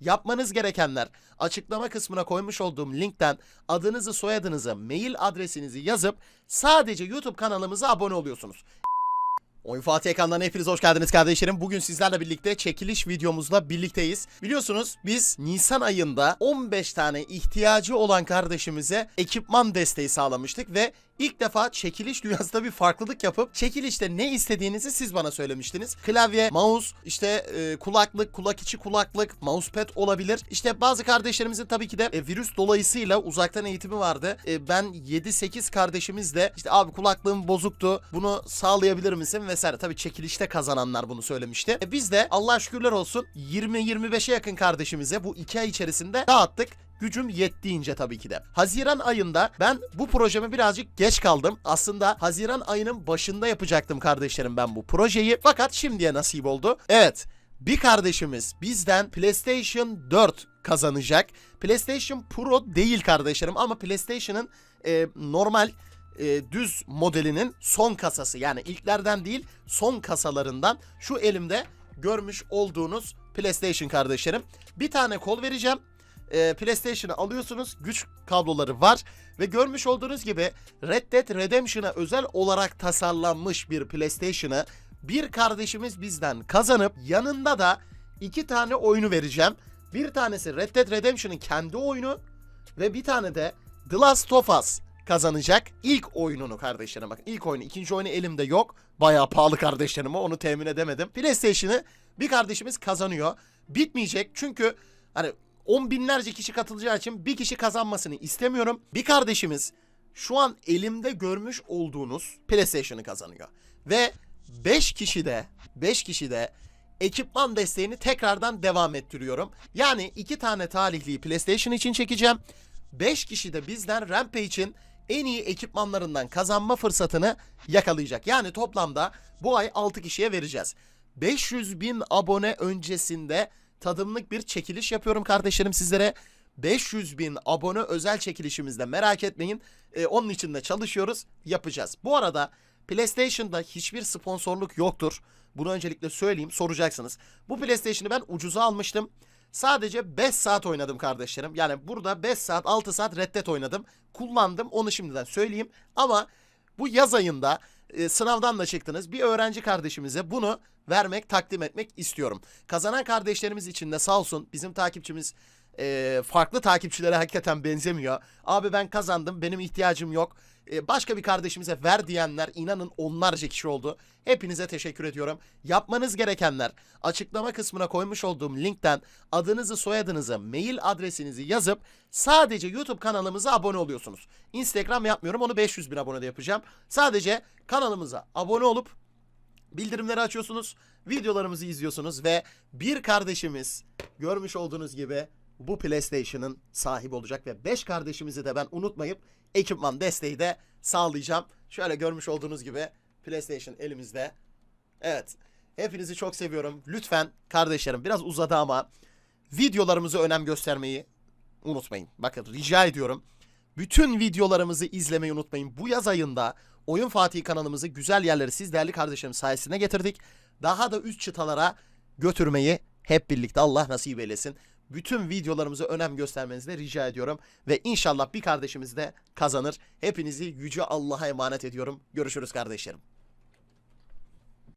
Yapmanız gerekenler açıklama kısmına koymuş olduğum linkten adınızı, soyadınızı, mail adresinizi yazıp sadece YouTube kanalımıza abone oluyorsunuz. Oyun Fatih ekranlarına hepiniz hoş geldiniz kardeşlerim. Bugün sizlerle birlikte çekiliş videomuzla birlikteyiz. Biliyorsunuz biz Nisan ayında 15 tane ihtiyacı olan kardeşimize ekipman desteği sağlamıştık ve ilk defa çekiliş dünyasında bir farklılık yapıp çekilişte ne istediğinizi siz bana söylemiştiniz. Klavye, mouse, işte e, kulaklık, kulak içi kulaklık, mousepad olabilir. İşte bazı kardeşlerimizin tabii ki de e, virüs dolayısıyla uzaktan eğitimi vardı. E, ben 7-8 kardeşimiz de işte abi kulaklığım bozuktu. Bunu sağlayabilir misin vesaire. Tabii çekilişte kazananlar bunu söylemişti. E, biz de Allah şükürler olsun 20-25'e yakın kardeşimize bu 2 ay içerisinde dağıttık. Gücüm yettiğince tabii ki de. Haziran ayında ben bu projeme birazcık geç kaldım. Aslında Haziran ayının başında yapacaktım kardeşlerim ben bu projeyi. Fakat şimdiye nasip oldu. Evet. Bir kardeşimiz bizden PlayStation 4 kazanacak. PlayStation Pro değil kardeşlerim ama PlayStation'ın e, normal e, düz modelinin son kasası yani ilklerden değil son kasalarından şu elimde görmüş olduğunuz PlayStation kardeşlerim. Bir tane kol vereceğim. E, PlayStation'ı alıyorsunuz. Güç kabloları var ve görmüş olduğunuz gibi Red Dead Redemption'a özel olarak tasarlanmış bir PlayStation'ı bir kardeşimiz bizden kazanıp yanında da iki tane oyunu vereceğim. Bir tanesi Red Dead Redemption'ın kendi oyunu ve bir tane de The Last of Us kazanacak ilk oyununu kardeşlerim. Bakın ilk oyunu, ikinci oyunu elimde yok. Bayağı pahalı kardeşlerim onu temin edemedim. PlayStation'ı bir kardeşimiz kazanıyor. Bitmeyecek çünkü hani on binlerce kişi katılacağı için bir kişi kazanmasını istemiyorum. Bir kardeşimiz şu an elimde görmüş olduğunuz PlayStation'ı kazanıyor. Ve 5 kişi de 5 kişi de ekipman desteğini tekrardan devam ettiriyorum. Yani iki tane talihliyi PlayStation için çekeceğim. 5 kişi de bizden Rampage'in en iyi ekipmanlarından kazanma fırsatını yakalayacak. Yani toplamda bu ay 6 kişiye vereceğiz. 500 bin abone öncesinde tadımlık bir çekiliş yapıyorum kardeşlerim sizlere. 500 bin abone özel çekilişimizde merak etmeyin. Ee, onun için de çalışıyoruz, yapacağız. Bu arada PlayStation'da hiçbir sponsorluk yoktur. Bunu öncelikle söyleyeyim, soracaksınız. Bu PlayStation'ı ben ucuza almıştım. Sadece 5 saat oynadım kardeşlerim. Yani burada 5 saat, 6 saat Red Dead oynadım. Kullandım, onu şimdiden söyleyeyim. Ama bu yaz ayında e, sınavdan da çıktınız. Bir öğrenci kardeşimize bunu vermek, takdim etmek istiyorum. Kazanan kardeşlerimiz için de sağ olsun bizim takipçimiz e, farklı takipçilere hakikaten benzemiyor. Abi ben kazandım, benim ihtiyacım yok. E, başka bir kardeşimize ver diyenler inanın onlarca kişi oldu. Hepinize teşekkür ediyorum. Yapmanız gerekenler açıklama kısmına koymuş olduğum linkten adınızı, soyadınızı, mail adresinizi yazıp sadece YouTube kanalımıza abone oluyorsunuz. Instagram yapmıyorum onu 500 bin abonede yapacağım. Sadece kanalımıza abone olup bildirimleri açıyorsunuz, videolarımızı izliyorsunuz ve bir kardeşimiz görmüş olduğunuz gibi bu PlayStation'ın sahibi olacak ve 5 kardeşimizi de ben unutmayıp ekipman desteği de sağlayacağım. Şöyle görmüş olduğunuz gibi PlayStation elimizde. Evet. Hepinizi çok seviyorum. Lütfen kardeşlerim biraz uzadı ama videolarımıza önem göstermeyi unutmayın. Bakın rica ediyorum. Bütün videolarımızı izlemeyi unutmayın. Bu yaz ayında Oyun Fatih kanalımızı güzel yerlere siz değerli kardeşlerim sayesinde getirdik. Daha da üst çıtalara götürmeyi hep birlikte Allah nasip eylesin. Bütün videolarımıza önem göstermenizi de rica ediyorum. Ve inşallah bir kardeşimiz de kazanır. Hepinizi yüce Allah'a emanet ediyorum. Görüşürüz kardeşlerim.